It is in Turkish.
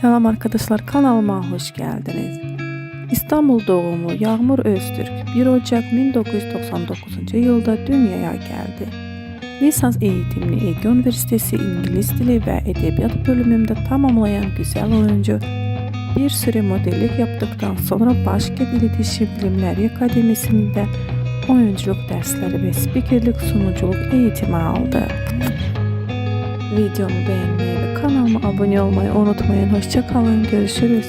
Selam arkadaşlar kanalıma hoş geldiniz. İstanbul doğumlu Yağmur Öztürk 1 Ocak 1999 yılda dünyaya geldi. Lisans eğitimini Ege Üniversitesi İngiliz Dili ve Edebiyat bölümünde tamamlayan güzel oyuncu bir süre modellik yaptıktan sonra Başkent İletişim Bilimleri Akademisi'nde oyunculuk dersleri ve spikerlik sunuculuk eğitimi aldı. Videomu beğenmeyi ve kanalıma abone olmayı unutmayın. Hoşçakalın. Görüşürüz.